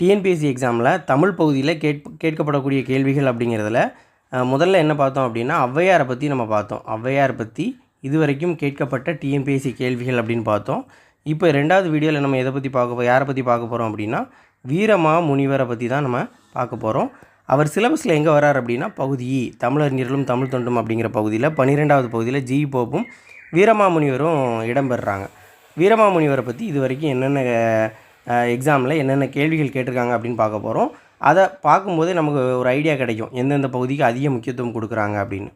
TNPSC எக்ஸாமில் தமிழ் பகுதியில் gate கேட்கப்படக்கூடிய கேள்விகள் அப்படிங்கிறதுல முதல்ல என்ன பார்த்தோம் அப்படின்னா ஔவையாரை பற்றி நம்ம பார்த்தோம். ஔவையார் பற்றி இதுவரைக்கும் கேட்கப்பட்ட டிஎன்பிஎஸ்சி கேள்விகள் அப்படின்னு பார்த்தோம். இப்போ ரெண்டாவது வீடியோவில் நம்ம எதை பற்றி பார்க்க போ- யாரை பற்றி பார்க்க போகிறோம் அப்படின்னா வீரமா முனிவரை பற்றி தான் நம்ம பார்க்க போகிறோம் அவர் சிலபஸில் எங்கே வரார் அப்படின்னா பகுதி தமிழறிஞர்களும் தமிழ் தொண்டும் அப்படிங்கிற பகுதியில் பன்னிரெண்டாவது பகுதியில் ஜி போப்பும் வீரமாமுனிவரும் இடம்பெறுறாங்க வீரமாமுனிவரை பற்றி இது வரைக்கும் என்னென்ன எக்ஸாமில் என்னென்ன கேள்விகள் கேட்டிருக்காங்க அப்படின்னு பார்க்க போகிறோம் அதை பார்க்கும்போதே நமக்கு ஒரு ஐடியா கிடைக்கும். எந்தெந்த பகுதிக்கு அதிக முக்கியத்துவம் கொடுக்குறாங்க அப்படின்னு.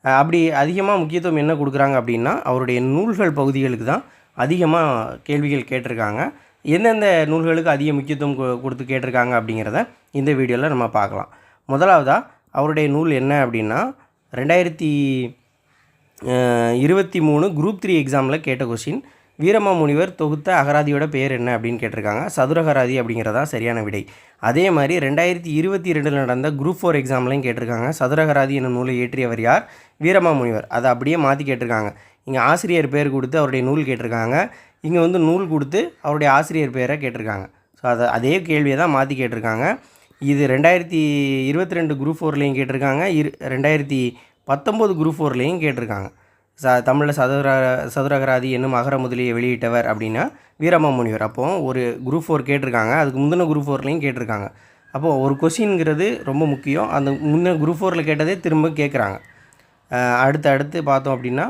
அப்படி அதிகமாக முக்கியத்துவம் என்ன கொடுக்குறாங்க அப்படின்னா அவருடைய நூல்கள் பகுதிகளுக்கு தான் அதிகமாக கேள்விகள் கேட்டிருக்காங்க. எந்தெந்த நூல்களுக்கு அதிக முக்கியத்துவம் கொ- கொடுத்து கேட்டிருக்காங்க அப்படிங்கிறத இந்த வீடியோவில் நம்ம பார்க்கலாம். முதலாவதாக அவருடைய நூல் என்ன அப்படின்னா ரெண்டாயிரத்தி இருபத்தி மூணு குரூப் த்ரீ எக்ஸாமில் கேட்ட கொஷின் வீரமாமுனிவர் தொகுத்த அகராதியோட பேர் என்ன அப்படின்னு கேட்டிருக்காங்க. சதுரகராதி அப்படிங்கிறதா சரியான விடை. அதே மாதிரி ரெண்டாயிரத்தி இருபத்தி ரெண்டில் நடந்த குரூப் ஃபோர் எக்ஸாம்லையும் கேட்டிருக்காங்க. சதுரகராதி என்னும் நூலை இயற்றியவர் யார்? வீரமாமுனிவர். அதை அப்படியே மாற்றி கேட்டிருக்காங்க. இங்கே ஆசிரியர் பேர் கொடுத்து அவருடைய நூல் கேட்டிருக்காங்க. இங்கே வந்து நூல் கொடுத்து அவருடைய ஆசிரியர் பேரை கேட்டிருக்காங்க. ஸோ அதை அதே கேள்வியை தான் மாற்றி கேட்டிருக்காங்க. இது ரெண்டாயிரத்தி இருபத்தி ரெண்டு குரூப் ஃபோர்லேயும் கேட்டிருக்காங்க. இரு ரெண்டாயிரத்தி பத்தொம்போது குரூப் ஃபோர்லேயும் கேட்டிருக்காங்க. ச தமிழில் சதுர சதுரகராதி என்னும் அகர முதலியை வெளியிட்டவர் அப்படின்னா வீரமா முனிவர். அப்போது ஒரு குரூப் ஃபோர் கேட்டிருக்காங்க. அதுக்கு முந்தின குரூப் ஃபோர்லேயும் கேட்டிருக்காங்க. அப்போது ஒரு கொஷின்ங்கிறது ரொம்ப முக்கியம். அந்த முன்ன குரூப் ஃபோரில் கேட்டதே திரும்ப கேட்குறாங்க. அடுத்து அடுத்து பார்த்தோம் அப்படின்னா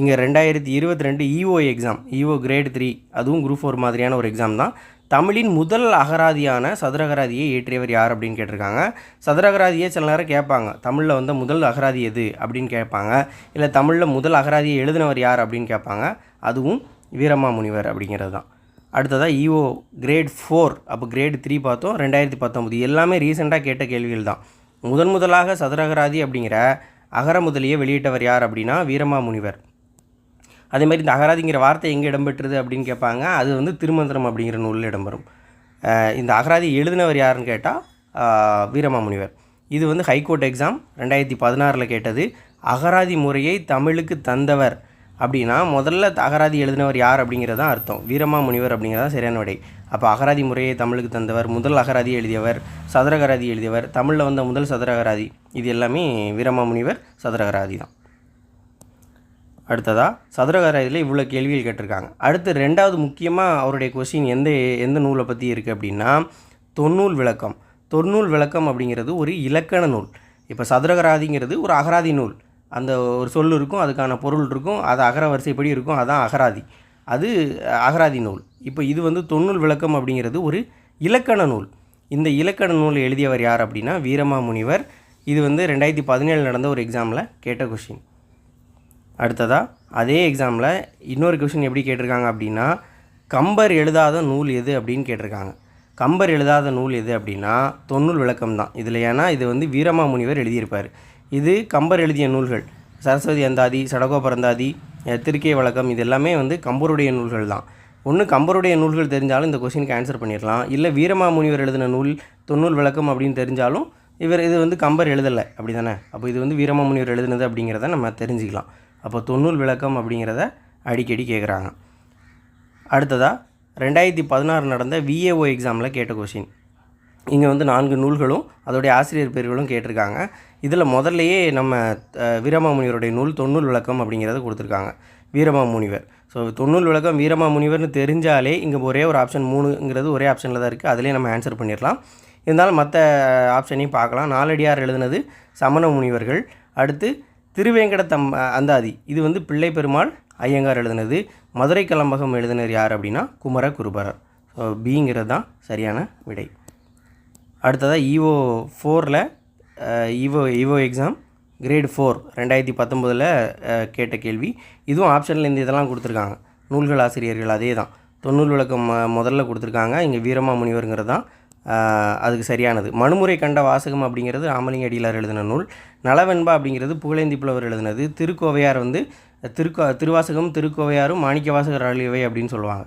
இங்கே ரெண்டாயிரத்தி இருபத்தி ரெண்டு EO exam EO grade three அதுவும் குரூப் ஃபோர் மாதிரியான ஒரு எக்ஸாம் தான். தமிழின் முதல் அகராதியான சதுரகராதியை இயற்றியவர் யார் அப்படின்னு கேட்டிருக்காங்க. சதுரகராதியை சில நேரம் கேட்பாங்க. தமிழில் வந்த முதல் அகராதி எது அப்படின்னு கேட்பாங்க. இல்லை தமிழில் முதல் அகராதியை எழுதினவர் யார் அப்படின்னு கேட்பாங்க. அதுவும் வீரமாமுனிவர் அப்படிங்கிறது தான். அடுத்ததாக இஓ கிரேட் ஃபோர் அப்போ கிரேட் த்ரீ பார்த்தோம். ரெண்டாயிரத்தி பத்தொம்பது எல்லாமே ரீசெண்டாக கேட்ட கேள்விகள் தான். முதன் முதலாக சதுரகராதி அப்படிங்கிற அகர முதலியை வெளியிட்டவர் யார் அப்படின்னா வீரமாமுனிவர் அதே மாதிரி இந்த அகராதிங்கிற வார்த்தை எங்கே இடம்பெற்றுது அப்படின்னு கேட்பாங்க அது வந்து திருமந்திரம் அப்படிங்கிற நூலில் இடம்பெறும். இந்த அகராதி எழுதினவர் யாருன்னு கேட்டால் வீரமாமுனிவர். இது வந்து ஹைகோர்ட் எக்ஸாம் ரெண்டாயிரத்தி பதினாறில் கேட்டது. அகராதி முறையை தமிழுக்கு தந்தவர் அப்படின்னா முதல்ல அகராதி எழுதினவர் யார் அப்படிங்கிறது தான் அர்த்தம். வீரமாமுனிவர் அப்படிங்கிறது தான் சரியான விடை. அப்போ அகராதி முறையை தமிழுக்கு தந்தவர் முதல் அகராதி எழுதியவர் சதுரகராதி எழுதியவர் தமிழில் வந்த முதல் சதுரகராதி இது எல்லாமே வீரமாமுனிவர் சதுரகராதி தான். அடுத்ததாக சதுரகராதியில் இவ்வளோ கேள்விகள் கேட்டிருக்காங்க. அடுத்து ரெண்டாவது முக்கியமாக அவருடைய கொஸ்டின் எந்த எந்த நூலை பற்றி இருக்குது அப்படின்னா தொன்னூல் விளக்கம். தொன்னூல் விளக்கம் அப்படிங்கிறது ஒரு இலக்கண நூல். இப்போ சதுரகராதிங்கிறது ஒரு அகராதி நூல். அந்த ஒரு சொல் இருக்கும் அதுக்கான பொருள் இருக்கும் அது அகர வரிசைப்படி இருக்கும் அதான் அகராதி. அது அகராதி நூல். இப்போ இது வந்து தொன்னூல் விளக்கம் அப்படிங்கிறது ஒரு இலக்கண நூல். இந்த இலக்கண நூல் எழுதியவர் யார் அப்படின்னா வீரமாமுனிவர். இது வந்து ரெண்டாயிரத்தி பதினேழு நடந்த ஒரு எக்ஸாமில் கேட்ட கொஷின் அடுத்ததாக அதே எக்ஸாமில் இன்னொரு கொஷின் எப்படி கேட்டிருக்காங்க அப்படின்னா கம்பர் எழுதாத நூல் எது அப்படின்னு கேட்டிருக்காங்க. கம்பர் எழுதாத நூல் எது அப்படின்னா தொன்னூல் விளக்கம் தான். இதில் ஏன்னா இது வந்து வீரமாமுனிவர் எழுதியிருப்பார். இது கம்பர் எழுதிய நூல்கள். சரஸ்வதி அந்தாதி சடகோபரந்தாதி திருக்கே வழக்கம் இது எல்லாமே வந்து கம்பருடைய நூல்கள் தான். ஒன்று கம்பருடைய நூல்கள் தெரிஞ்சாலும் இந்த கொஷினுக்கு ஆன்சர் பண்ணிடலாம். இல்லை வீரமாமுனிவர் எழுதின நூல் தொன்னூல் விளக்கம் அப்படின்னு தெரிஞ்சாலும் இவர் இது வந்து கம்பர் எழுதலை. அப்படி தானே அப்போ இது வந்து வீரமாமுனிவர் எழுதினது அப்படிங்கிறத நம்ம தெரிஞ்சுக்கலாம். அப்போ தொண்ணூல் விளக்கம் அப்படிங்கிறத அடிக்கடி கேட்குறாங்க அடுத்ததாக ரெண்டாயிரத்தி பதினாறு நடந்த விஏஓ எக்ஸாமில் கேட்ட கொஷின் இங்கே வந்து நான்கு நூல்களும் அதோடைய ஆசிரியர் பேர்களும் கேட்டிருக்காங்க. இதில் முதல்லையே நம்ம வீரமாமுனிவருடைய நூல் தொண்ணூல் விளக்கம் அப்படிங்கிறத கொடுத்துருக்காங்க. வீரமாமுனிவர். ஸோ தொண்ணூல் விளக்கம் வீரமாமுனிவர்னு தெரிஞ்சாலே இங்கே ஒரே ஒரு ஆப்ஷன் மூணுங்கிறது ஒரே ஆப்ஷனில் தான் இருக்குது அதிலே நம்ம ஆன்சர் பண்ணிடலாம். இருந்தாலும் மற்ற ஆப்ஷனையும் பார்க்கலாம். நாலடியார் எழுதினது சமண முனிவர்கள். அடுத்து திருவேங்கட தம் அந்தாதி. இது வந்து பிள்ளை பெருமாள் ஐயங்கார் எழுதினது. மதுரை கலம்பகம் எழுதினர் யார் அப்படின்னா குமர குருபரர் ஸோ பிங்கிறது தான் சரியான விடை. அடுத்ததாக ஈவோ ஃபோரில் ஈவோ ஈவோ எக்ஸாம் கிரேட் ஃபோர் ரெண்டாயிரத்தி பத்தொம்போதில் கேட்ட கேள்வி. இதுவும் ஆப்ஷனில் இந்த இதெல்லாம் கொடுத்துருக்காங்க. நூல்கள் ஆசிரியர்கள் அதே தான். தொண்ணூல் விளக்கம் முதல்ல கொடுத்துருக்காங்க. இங்கே வீரமா முனிவருங்கிறது தான் அதுக்கு சரியானது. மனுமுறை கண்ட வாசகம் அப்படிங்கிறது ராமலிங்க அடிகளார் எழுதின நூல். நலவெண்பா அப்படிங்கிறது புகழேந்தி புலவர் எழுதினது. திருக்கோவையார் வந்து திருக்கோ திருவாசகம் திருக்கோவையாரும் மாணிக்க வாசகர் அழியவை அப்படின்னு சொல்லுவாங்க.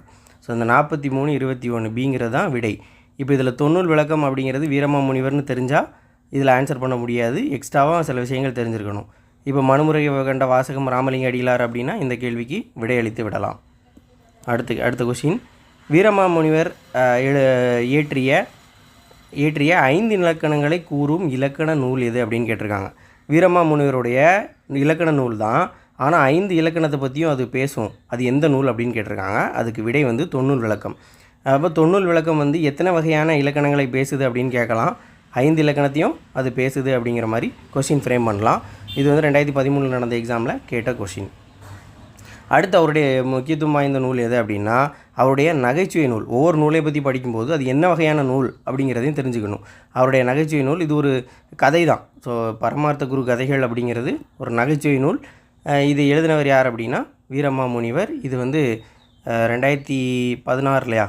ஸோ இந்த நாற்பத்தி மூணு இருபத்தி ஒன்று பிங்கிறது தான் விடை. இப்போ இதில் தொன்னூல் விளக்கம் அப்படிங்கிறது வீரமா முனிவர்னு தெரிஞ்சால் இதில் ஆன்சர் பண்ண முடியாது. எக்ஸ்ட்ராவாக சில விஷயங்கள் தெரிஞ்சிருக்கணும். இப்போ மனுமுறை கண்ட வாசகம் ராமலிங்க அடிகளார் அப்படின்னா இந்த கேள்விக்கு விடையளித்து விடலாம். அடுத்து அடுத்த கொஷின் வீரமாமுனிவர் எழு- இயற்றிய இயற்றிய ஐந்து இலக்கணங்களை கூறும் இலக்கண நூல் எது அப்படின்னு கேட்டிருக்காங்க. வீரமாமுனிவருடைய இலக்கண நூல் தான். ஆனால் ஐந்து இலக்கணத்தை பற்றியும் அது பேசும். அது எந்த நூல் அப்படின்னு கேட்டிருக்காங்க. அதுக்கு விடை வந்து தொண்ணூல் விளக்கம். அப்போ தொண்ணூல் விளக்கம் வந்து எத்தனை வகையான இலக்கணங்களை பேசுது அப்படின்னு கேட்கலாம். ஐந்து இலக்கணத்தையும் அது பேசுது அப்படிங்கிற மாதிரி கொஷின் ஃப்ரேம் பண்ணலாம். இது வந்து ரெண்டாயிரத்தி பதிமூணில் நடந்த எக்ஸாமில் கேட்ட கொஷின் அடுத்து அவருடைய முக்கியத்துவம் வாய்ந்த நூல் எது அப்படின்னா அவருடைய நகைச்சுவை நூல் ஒவ்வொரு நூலை பற்றி படிக்கும்போது அது என்ன வகையான நூல் அப்படிங்கிறதையும் தெரிஞ்சுக்கணும். அவருடைய நகைச்சுவை நூல் இது ஒரு கதை தான் ஸோ பரமார்த்த குரு கதைகள் அப்படிங்கிறது ஒரு நகைச்சுவை நூல். இது எழுதினவர் யார் அப்படின்னா வீரம்மா முனிவர். இது வந்து ரெண்டாயிரத்தி பதினாறுலையா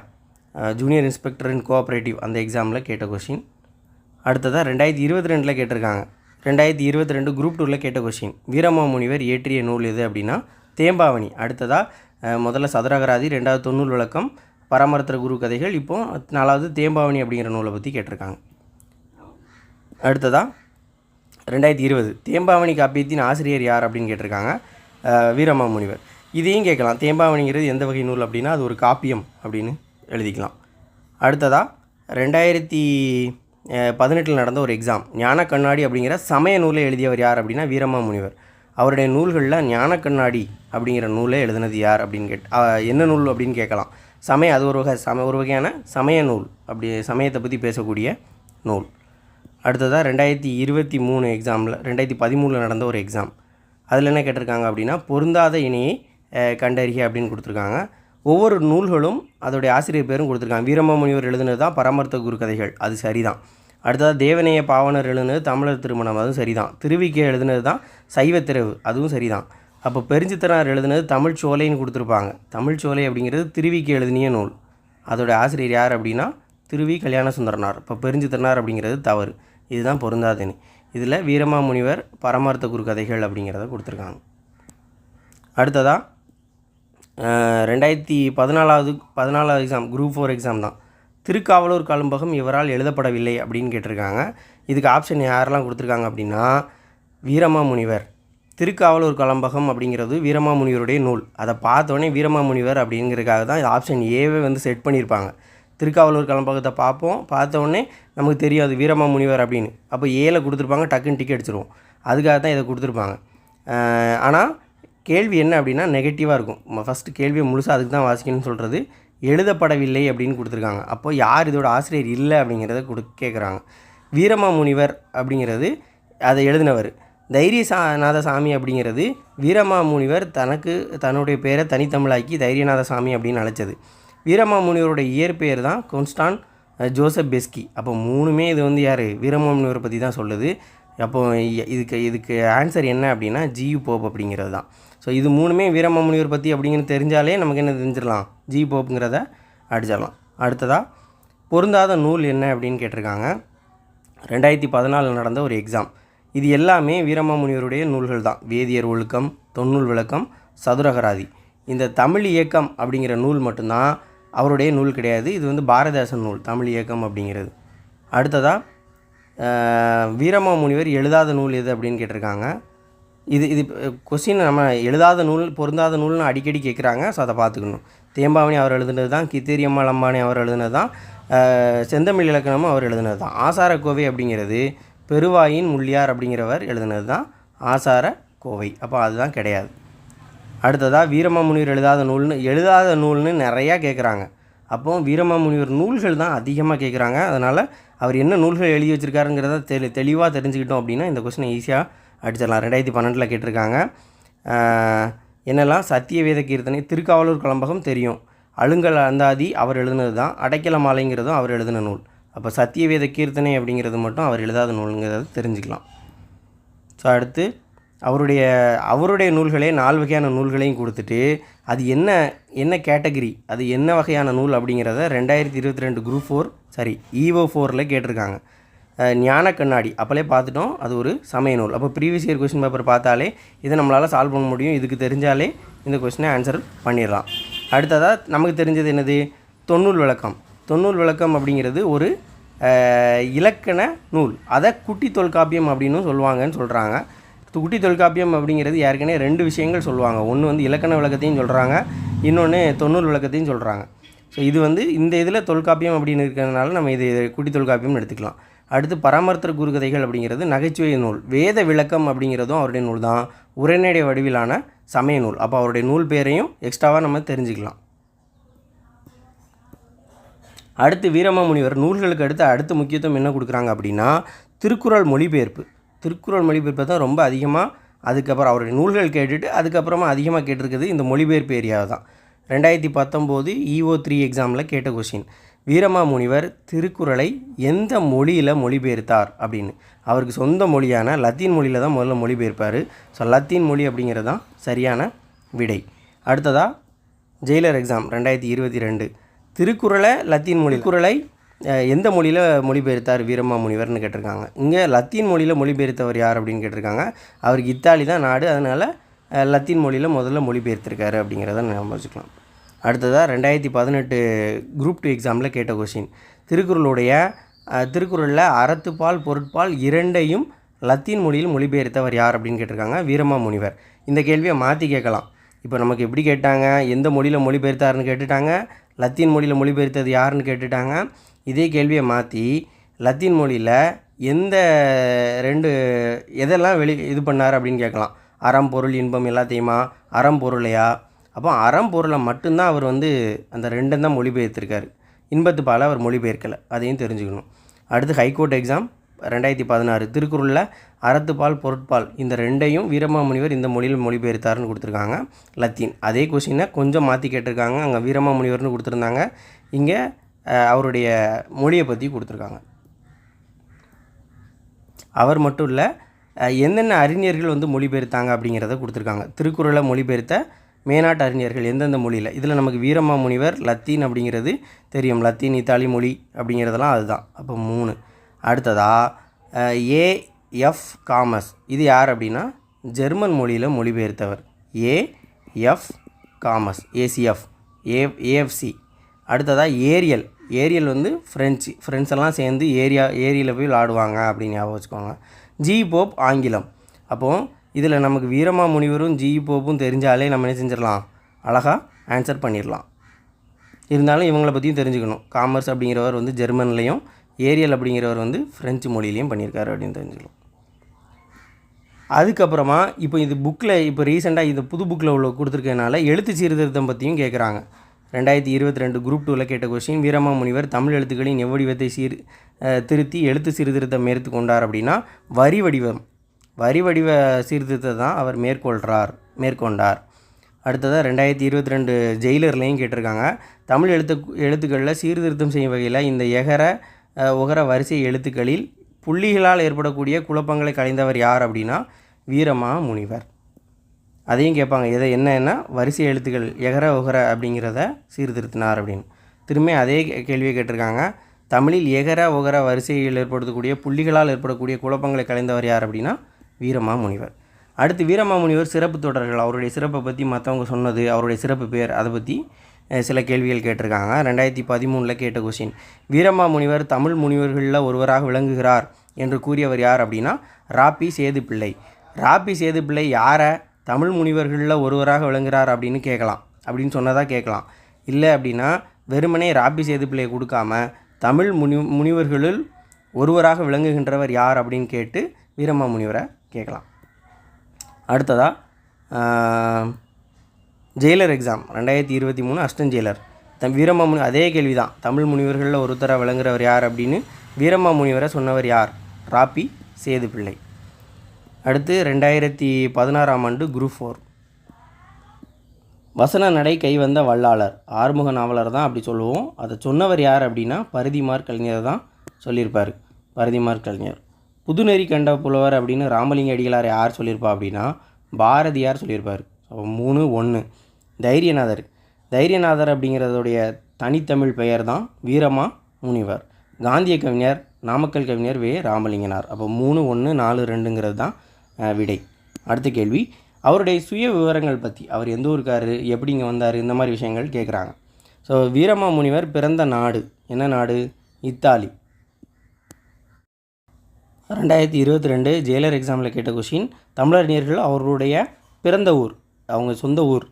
ஜூனியர் இன்ஸ்பெக்டர் இன் கோஆப்ரேட்டிவ் அந்த எக்ஸாமில் கேட்ட கொஷின் அடுத்ததாக ரெண்டாயிரத்தி இருபத்தி ரெண்டில் கேட்டிருக்காங்க. ரெண்டாயிரத்தி இருபத்தி ரெண்டு குரூப் டூவில் கேட்ட கொஷின் வீரமா முனிவர் இயற்றிய நூல் எது அப்படின்னா தேம்பாவணி. அடுத்ததாக முதல்ல சதுரகராதி ரெண்டாவது தொண்ணூல் விளக்கம் பராமரத்திர குரு கதைகள். இப்போது நாலாவது தேம்பாவணி அப்படிங்கிற நூலை பற்றி கேட்டிருக்காங்க. அடுத்ததாக ரெண்டாயிரத்தி இருபது தேம்பாவணி காப்பியத்தின் ஆசிரியர் யார் அப்படின்னு கேட்டிருக்காங்க வீரமா முனிவர் இதையும் கேட்கலாம். தேம்பாவணிங்கிறது எந்த வகை நூல் அப்படின்னா அது ஒரு காப்பியம் அப்படின்னு எழுதிக்கலாம். அடுத்ததாக ரெண்டாயிரத்தி பதினெட்டில் நடந்த ஒரு எக்ஸாம் ஞான கண்ணாடி அப்படிங்கிற சமய நூலை எழுதியவர் யார் அப்படின்னா வீரமா முனிவர் அவருடைய நூல்களில் ஞான கண்ணாடி அப்படிங்கிற நூலை எழுதினது யார் அப்படின்னு கேட் என்ன நூல் அப்படின்னு கேட்கலாம். சமய அது ஒரு வகை சம ஒரு வகையான சமய நூல். அப்படி சமயத்தை பற்றி பேசக்கூடிய நூல். அடுத்ததாக ரெண்டாயிரத்தி இருபத்தி மூணு எக்ஸாமில் ரெண்டாயிரத்தி பதிமூணில் நடந்த ஒரு எக்ஸாம் அதில் என்ன கேட்டிருக்காங்க அப்படின்னா பொருந்தாத இணையை கண்டறிக அப்படின்னு கொடுத்துருக்காங்க. ஒவ்வொரு நூல்களும் அதோடைய ஆசிரியர் பேரும் கொடுத்துருக்காங்க. வீரமாமுனிவர் எழுதுனது தான் பரமர்த்த குரு கதைகள் அது சரிதான். அடுத்ததாக தேவநேய பாவனர் எழுதுனது தமிழர் திருமணம் அதுவும் சரிதான். திருவிக்கை எழுதுனது தான் சைவத்திரவு அதுவும் சரிதான். அப்போ பெருஞ்சித்தனார் எழுதுனது தமிழ் சோலைன்னு கொடுத்துருப்பாங்க. தமிழ் சோலை அப்படிங்கிறது திருவிக்கை எழுதினிய நூல். அதோட ஆசிரியர் யார் அப்படின்னா திருவி கல்யாண சுந்தரனார் இப்போ பெருஞ்சித்திரனார் அப்படிங்கிறது தவறு. இதுதான் பொருந்தாதனி இதில் வீரமாமுனிவர் பரமார்த்த குரு கதைகள் அப்படிங்கிறத கொடுத்துருக்காங்க. அடுத்ததாக ரெண்டாயிரத்தி பதினாலாவது பதினாலாவது எக்ஸாம் குரூப் ஃபோர் எக்ஸாம் தான். திருக்காவலூர் கலம்பகம் இவரால் எழுதப்படவில்லை அப்படின்னு கேட்டிருக்காங்க. இதுக்கு ஆப்ஷன் யாரெல்லாம் கொடுத்துருக்காங்க அப்படின்னா வீரமாமுனிவர். திருக்காவலூர் கலம்பகம் அப்படிங்கிறது வீரமாமுனிவருடைய நூல். அதை பார்த்தோன்னே வீரமாமுனிவர் அப்படிங்கிறதுக்காக தான் ஆப்ஷன் ஏவே வந்து செட் பண்ணியிருப்பாங்க. திருக்காவலூர் கலம்பகத்தை பார்ப்போம். பார்த்த நமக்கு தெரியும் அது வீரமாமுனிவர் அப்படின்னு. அப்போ ஏல கொடுத்துருப்பாங்க டக்குன்னு டிக்கெட் அடிச்சிருவோம். அதுக்காக தான் இதை கொடுத்துருப்பாங்க. ஆனால் கேள்வி என்ன அப்படின்னா நெகட்டிவாக இருக்கும். ஃபஸ்ட்டு கேள்வியை முழுசாக அதுக்கு தான் வாசிக்கணும்னு சொல்கிறது எழுதப்படவில்லை அப்படின்னு கொடுத்துருக்காங்க. அப்போ யார் இதோட ஆசிரியர் இல்லை அப்படிங்கிறத கொடு கேட்குறாங்க வீரமாமுனிவர் அப்படிங்கிறது அதை எழுதினவர். தைரிய சா நாதசாமி அப்படிங்கிறது வீரமாமுனிவர் தனக்கு தன்னுடைய பேரை தனித்தமிழாக்கி தைரியநாத சாமி அப்படின்னு அழைச்சது. வீரமாமுனிவருடைய இயற்பெயர் தான் கொன்ஸ்டான் ஜோசப் பெஸ்கி. அப்போ மூணுமே இது வந்து யார்? வீரமாமுனிவரை பற்றி தான் சொல்லுது. அப்போ இதுக்கு இதுக்கு ஆன்சர் என்ன அப்படின்னா ஜியு போப் அப்படிங்கிறது தான். ஸோ இது மூணுமே வீரமாமுனிவர் பற்றி அப்படிங்கிறது தெரிஞ்சாலே நமக்கு என்ன தெரிஞ்சிடலாம்? ஜி போப்புங்கிறத அடிச்சிடலாம். அடுத்ததாக பொருந்தாத நூல் என்ன அப்படின்னு கேட்டிருக்காங்க. ரெண்டாயிரத்தி பதினாலில் நடந்த ஒரு எக்ஸாம் இது எல்லாமே வீரமாமுனிவருடைய நூல்கள் தான். வேதியர் ஒழுக்கம் தொன்னூல் விளக்கம் சதுரகராதி. இந்த தமிழ் இயக்கம் அப்படிங்கிற நூல் மட்டும்தான் அவருடைய நூல் கிடையாது. இது வந்து பாரதிதாசன் நூல் தமிழ் இயக்கம் அப்படிங்கிறது. அடுத்ததாக வீரமாமுனிவர் எழுதாத நூல் எது அப்படின்னு கேட்டிருக்காங்க. இது இது கொஸ்டின் நம்ம எழுதாத நூல் பொருந்தாத நூல்னு அடிக்கடி கேட்குறாங்க. ஸோ அதை பார்த்துக்கணும். தேம்பாவணி அவர் எழுதுனது தான் கித்தேரியம்மாள் அம்பானி அவர் எழுதுனது தான் செந்தமிழ் இலக்கணமும் அவர் எழுதுனது தான். ஆசார கோவை அப்படிங்கிறது பெருவாயின் முள்ளியார் அப்படிங்கிறவர் எழுதுனது தான் ஆசார கோவை அப்போ அதுதான் கிடையாது. அடுத்ததாக வீரமாமுனிவர் எழுதாத நூல்னு எழுதாத நூல்னு நிறையா கேட்குறாங்க. அப்போ வீரமாமுனிவர் நூல்கள் தான் அதிகமாக கேட்குறாங்க. அதனால் அவர் என்ன நூல்கள் எழுதி வச்சிருக்காருங்கிறத தெளி தெளிவாக தெரிஞ்சுக்கிட்டோம் அப்படின்னா இந்த கொஸ்டினை ஈஸியாக அடிச்சிடலாம். ரெண்டாயிரத்தி பன்னெண்டில் கேட்டிருக்காங்க. என்னெல்லாம் சத்தியவேத கீர்த்தனை திருக்காவலூர் கலம்பகம் தெரியும். அழுங்கல் அந்தாதி அவர் எழுதுனது தான் அடைக்கல மாலைங்கிறதும் அவர் எழுதின நூல். அப்போ சத்தியவேத கீர்த்தனை அப்படிங்கிறது மட்டும் அவர் எழுதாத நூலுங்கிறத தெரிஞ்சுக்கலாம். ஸோ அடுத்து அவருடைய அவருடைய நூல்களே நாலு வகையான நூல்களையும் கொடுத்துட்டு அது என்ன என்ன கேட்டகரி அது என்ன வகையான நூல் அப்படிங்கிறத ரெண்டாயிரத்தி இருபத்தி ரெண்டு குரூப் ஃபோர் சாரி ஈவோ ஃபோரில் கேட்டிருக்காங்க. ஞான கண்ணாடி. அப்போலே பார்த்துட்டோம் அது ஒரு சமய நூல். அப்போ ப்ரீவியஸ் இயர் கொஸ்டின் பேப்பர் பார்த்தாலே இதை நம்மளால் சால்வ் பண்ண முடியும். இதுக்கு தெரிஞ்சாலே இந்த கொஸ்டினை ஆன்சர் பண்ணிடலாம். அடுத்ததாக நமக்கு தெரிஞ்சது என்னது? தொண்ணூல் விளக்கம். தொண்ணூல் விளக்கம் அப்படிங்கிறது ஒரு இலக்கண நூல். அதை குட்டி தொல்காப்பியம் அப்படின்னு சொல்லுவாங்கன்னு சொல்கிறாங்க குட்டி தொல்காப்பியம் அப்படிங்கிறது ஏற்கனவே ரெண்டு விஷயங்கள் சொல்லுவாங்க. ஒன்று வந்து இலக்கண விளக்கத்தையும் சொல்கிறாங்க இன்னொன்று தொண்ணூறு விளக்கத்தையும் சொல்கிறாங்க ஸோ இது வந்து இந்த இதில் தொல்காப்பியம் அப்படின்னு இருக்கிறதுனால நம்ம இது குட்டி தொல்காப்பியம்னு எடுத்துக்கலாம். அடுத்து பராமர்த்தர் குறுகதைகள் அப்படிங்கிறது நகைச்சுவை நூல். வேத விளக்கம் அப்படிங்கிறதும் அவருடைய நூல் தான். உரைநடை வடிவிலான சமய நூல். அப்போ அவருடைய நூல் பேரையும் எக்ஸ்ட்ராவாக நம்ம தெரிஞ்சுக்கலாம். அடுத்து வீரமாமுனிவர். நூல்களுக்கு அடுத்து அடுத்த முக்கியத்துவம் என்ன கொடுக்குறாங்க அப்படின்னா திருக்குறள் மொழிபெயர்ப்பு. திருக்குறள் மொழிபெயர்ப்பு தான் ரொம்ப அதிகமாக அதுக்கப்புறம் அவருடைய நூல்கள் கேட்டுட்டு அதுக்கப்புறமா அதிகமாக கேட்டிருக்குது இந்த மொழிபெயர்ப்பு ஏரியாவை தான். ரெண்டாயிரத்தி பத்தொம்போது இஓ த்ரீ எக்ஸாமில் கேட்ட கொஷின் வீரமாமுனிவர் திருக்குறளை எந்த மொழியில் மொழிபெயர்த்தார் அப்படின்னு? அவருக்கு சொந்த மொழியான லத்தீன் மொழியில் தான் முதல்ல மொழிபெயர்ப்பார். ஸோ லத்தீன் மொழி அப்படிங்கிறது தான் சரியான விடை. அடுத்ததாக ஜெயிலர் எக்ஸாம் ரெண்டாயிரத்தி இருபத்தி ரெண்டு. திருக்குறளை லத்தீன் மொழி குறளை எந்த மொழியில் மொழிபெயர்த்தார் வீரமாமுனிவர்னு கேட்டிருக்காங்க. இங்கே லத்தீன் மொழியில் மொழிபெயர்த்தவர் யார் அப்படின்னு கேட்டிருக்காங்க. அவருக்கு இத்தாலி தான் நாடு அதனால் லத்தீன் மொழியில் முதல்ல மொழிபெயர்த்திருக்காரு அப்படிங்கிறத நம்ம வச்சுக்கலாம் அடுத்ததாக ரெண்டாயிரத்தி பதினெட்டு குரூப் டூ எக்ஸாமில் கேட்ட கொஷின் திருக்குறளுடைய திருக்குறளில் அறத்துப்பால் பொருட்பால் இரண்டையும் லத்தீன் மொழியில் மொழிபெயர்த்தவர் யார் அப்படின்னு கேட்டிருக்காங்க வீரமா முனிவர். இந்த கேள்வியை மாற்றி கேட்கலாம். இப்போ நமக்கு எப்படி கேட்டாங்க எந்த மொழியில் மொழிபெயர்த்தாருன்னு கேட்டுட்டாங்க லத்தீன் மொழியில் மொழிபெயர்த்தது யாருன்னு கேட்டுட்டாங்க இதே கேள்வியை மாற்றி லத்தீன் மொழியில் எந்த ரெண்டு எதெல்லாம் வெளி இது பண்ணார் அப்படின்னு கேட்கலாம். அறம் பொருள் இன்பம் எல்லாத்தையுமா அறம் பொருளையா? அப்போ அறம் பொருளை மட்டும்தான் அவர் வந்து அந்த ரெண்டும் தான் மொழிபெயர்த்திருக்காரு. இன்பத்து பால அவர் மொழிபெயர்க்கலை. அதையும் தெரிஞ்சுக்கணும். அடுத்து ஹைகோர்ட் எக்ஸாம் ரெண்டாயிரத்தி பதினாறு. திருக்குறளில் அறத்துப்பால் பொருட்பால் இந்த ரெண்டையும் வீரமாமுனிவர் இந்த மொழியில் மொழிபெயர்த்தாருன்னு கொடுத்துருக்காங்க. லத்தீன். அதே கொஷினை கொஞ்சம் மாற்றி கேட்டிருக்காங்க. அங்கே வீரமாமுனிவர்னு கொடுத்துருந்தாங்க. இங்கே அவருடைய மொழியை பற்றி கொடுத்துருக்காங்க. அவர் மட்டும் இல்லை என்னென்ன அறிஞர்கள் வந்து மொழிபெயர்த்தாங்க அப்படிங்கிறத கொடுத்துருக்காங்க. திருக்குறளை மொழிபெயர்த்த மேனாட்டு அறிஞர்கள் எந்தெந்த மொழியில்? இதில் நமக்கு வீரம்மா முனிவர் லத்தீன் அப்படிங்கிறது தெரியும். லத்தீன் இத்தாலி மொழி அப்படிங்கிறதெல்லாம் அதுதான். அப்போ மூணு. அடுத்ததாக எஃப் காமஸ் இது யார் அப்படின்னா? ஜெர்மன் மொழியில் மொழிபெயர்த்தவர். ஏ எஃப் காமஸ் ஏசிஎஃப் ஏ ஏஎஃப்சி அடுத்ததாக ஏரியல். ஏரியல் வந்து ஃப்ரெஞ்சு ஃப்ரெண்ட்ஸ் எல்லாம் சேர்ந்து ஏரியா ஏரியில் போய் விளாடுவாங்க அப்படின்னு ஞாபகம் வச்சுக்கோங்க. ஜி போப் ஆங்கிலம். அப்போது இதில் நமக்கு வீரமா முனிவரும் ஜி போப்பும் தெரிஞ்சாலே நம்ம என்ன செஞ்சிடலாம்? அழகாக ஆன்சர் பண்ணிடலாம். இருந்தாலும் இவங்கள பற்றியும் தெரிஞ்சுக்கணும். காமர்ஸ் அப்படிங்கிறவர் வந்து ஜெர்மன்லேயும் ஏரியல் அப்படிங்கிறவர் வந்து ஃப்ரெஞ்சு மொழியிலையும் பண்ணியிருக்காரு அப்படின்னு தெரிஞ்சுக்கலாம் அதுக்கப்புறமா இப்போ இது புக்கில் இப்போ ரீசெண்டாக இந்த புது புக்கில் உள்ள கொடுத்துருக்கனால எழுத்து சீர்திருத்தம் பற்றியும் கேட்குறாங்க ரெண்டாயிரத்தி இருபத்தி ரெண்டு குரூப் டூவில் கேட்ட கொஸ்டின் வீரமா முனிவர் தமிழ் எழுத்துக்களின் எவ்வடிவத்தை சீர் திருத்தி எழுத்து சீர்திருத்தம் மேற்று கொண்டார் அப்படின்னா வரி வடிவம் வரி வடிவ சீர்திருத்தத்தை தான் அவர் மேற்கொள்கிறார் மேற்கொண்டார். அடுத்ததாக ரெண்டாயிரத்தி இருபத்தி ரெண்டு ஜெயிலர்லேயும் கேட்டிருக்காங்க. தமிழ் எழுத்து எழுத்துக்களில் சீர்திருத்தம் செய்யும் வகையில் இந்த எகர உகர வரிசை எழுத்துக்களில் புள்ளிகளால் ஏற்படக்கூடிய குழப்பங்களை கலைந்தவர் யார் அப்படின்னா வீரமா முனிவர். அதையும் கேட்பாங்க எதை என்னன்னா வரிசை எழுத்துக்கள் எகர உகர அப்படிங்கிறத சீர்திருத்தினார் அப்படின்னு. திரும்பி அதே கே- கேள்வியை கேட்டிருக்காங்க தமிழில் எகர உகர வரிசையில் ஏற்படுத்தக்கூடிய புள்ளிகளால் ஏற்படக்கூடிய குழப்பங்களை கலைந்தவர் யார்? அப்படின்னா வீரமாமுனிவர். அடுத்து வீரமாமுனிவர் சிறப்பு தொடர்கள். அவருடைய சிறப்பை பற்றி மற்றவங்க சொன்னது அவருடைய சிறப்பு பேர் அதை பற்றி சில கேள்விகள் கேட்டிருக்காங்க. ரெண்டாயிரத்தி பதிமூணில் கேட்ட கொஷின் வீரமாமுனிவர் தமிழ் முனிவர்களில் ஒருவராக விளங்குகிறார் என்று கூறியவர் யார் அப்படின்னா ராப்பி சேதுப்பிள்ளை. ராப்பி சேதுப்பிள்ளை யாரை? தமிழ் முனிவர்களில் ஒருவராக விளங்குகிறார் அப்படின்னு கேட்கலாம். அப்படின்னு சொன்னதாக கேட்கலாம். இல்லை அப்படின்னா வெறுமனே ராப்பி சேதுப்பிள்ளையை கொடுக்காம தமிழ் முனி முனிவர்களுள் ஒருவராக விளங்குகின்றவர் யார் அப்படின்னு கேட்டு வீரம்மா முனிவரை கேட்கலாம். அடுத்ததாக ஜெயிலர் எக்ஸாம் ரெண்டாயிரத்தி இருபத்தி மூணு அஷ்டன் ஜெயிலர். தம் வீரம்மா முனி அதே கேள்வி தான் தமிழ் முனிவர்களில் ஒருத்தராக விளங்குறவர் யார் அப்படின்னு வீரம்மா முனிவரை சொன்னவர் யார்? ராப்பி சேதுப்பிள்ளை. அடுத்து ரெண்டாயிரத்தி பதினாறாம் ஆண்டு குரூப் ஃபோர். வசன நடை கைவந்த வல்லாளர் ஆறுமுக நாவலர் தான் அப்படி சொல்லுவோம். அதை சொன்னவர் யார் அப்படின்னா பருதிமார் கலைஞர் தான் சொல்லியிருப்பார். பருதிமார் கலைஞர். புதுநெறி கண்ட புலவர் அப்படின்னு ராமலிங்க அடிகளார் யார் சொல்லியிருப்பா அப்படின்னா பாரதியார் சொல்லியிருப்பார். மூணு ஒன்று தைரியநாதர். தைரியநாதர் அப்படிங்கிறதுடைய தனித்தமிழ் பெயர் தான் வீரமா முனிவர். காந்திய கவிஞர் நாமக்கல் கவிஞர் வே. ராமலிங்கனார். அப்போ மூணு ஒன்று நாலு ரெண்டுங்கிறது தான் விடை. அடுத்த கேள்வி அவருடைய சுய விவரங்கள் பற்றி அவர் எந்த ஊருக்காரு எப்படி இங்கே வந்தார் இந்த மாதிரி விஷயங்கள் கேட்குறாங்க ஸோ வீரமா முனிவர் பிறந்த நாடு. என்ன நாடு? இத்தாலி. ரெண்டாயிரத்தி இருபத்தி ரெண்டு ஜெயிலர் எக்ஸாமில் கேட்ட கொஷின் தமிழறிஞர்கள் அவருடைய பிறந்த ஊர் அவங்க சொந்த ஊர்.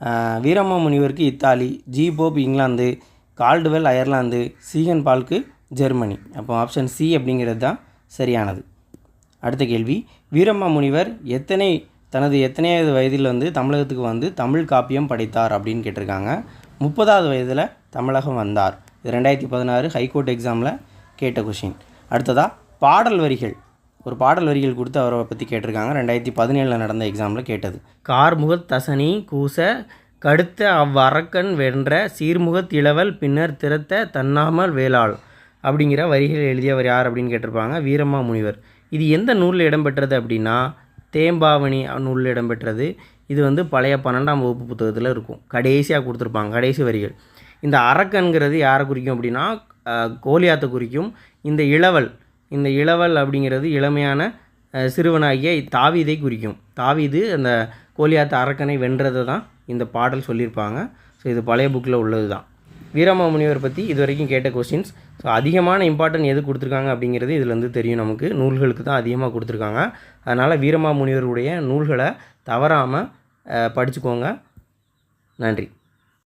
ஆஹ் வீரமா முனிவருக்கு Italy G Pope England Caldwell Ireland சீகன் பால்க்கு ஜெர்மனி. அப்போ ஆப்ஷன் சி அப்படிங்கிறது தான் சரியானது. அடுத்த கேள்வி வீரம்மா முனிவர் எத்தனை தனது எத்தனையாவது வயதில் வந்து தமிழகத்துக்கு வந்து தமிழ் காப்பியம் படைத்தார் அப்படின்னு கேட்டிருக்காங்க. முப்பதாவது வயதில் தமிழகம் வந்தார். இது ரெண்டாயிரத்தி பதினாறு ஹைகோர்ட் எக்ஸாமில் கேட்ட கொஷின் அடுத்ததாக பாடல் வரிகள். ஒரு பாடல் வரிகள் கொடுத்து அவரை பற்றி கேட்டிருக்காங்க. ரெண்டாயிரத்தி பதினேழில் நடந்த எக்ஸாமில் கேட்டது. கார்முகத் தசனி கூச கடுத்த அவ்வரக்கன் வென்ற சீர்முகத் இளவல் பின்னர் திறத்த தன்னாமல் வேளாள் அப்படிங்கிற வரிகள் எழுதியவர் யார் அப்படின்னு கேட்டிருப்பாங்க. வீரம்மா முனிவர் இது எந்த நூலில் இடம்பெற்றது அப்படின்னா தேம்பாவணி நூலில் இடம்பெற்றது. இது வந்து பழைய பன்னெண்டாம் வகுப்பு புத்தகத்தில் இருக்கும். கடைசியாக கொடுத்துருப்பாங்க கடைசி வரிகள். இந்த அரக்கன்கிறது யாரை குறிக்கும் அப்படின்னா அஹ், கோலியாத்தை குறிக்கும். இந்த இளவல் இந்த இளவல் அப்படிங்கிறது இளமையான சிறுவனாகிய தாவீதை குறிக்கும். தாவீது அந்த கோலியாத்த அரக்கனை வென்றதை தான் இந்த பாடல் சொல்லியிருப்பாங்க. ஸோ இது பழைய புக்கில் உள்ளது தான் வீரமாமுனிவர் பற்றி இது வரைக்கும் கேட்ட கொஸ்டின்ஸ் ஸோ அதிகமான இம்பார்ட்டன்ட் எது கொடுத்துருக்காங்க அப்படிங்கிறது இதுலேருந்து தெரியும் நமக்கு. நூல்களுக்கு தான் அதிகமாக கொடுத்துருக்காங்க. அதனால் வீரமாமுனிவருடைய நூல்களை தவறாமல் படிச்சுக்கோங்க. நன்றி.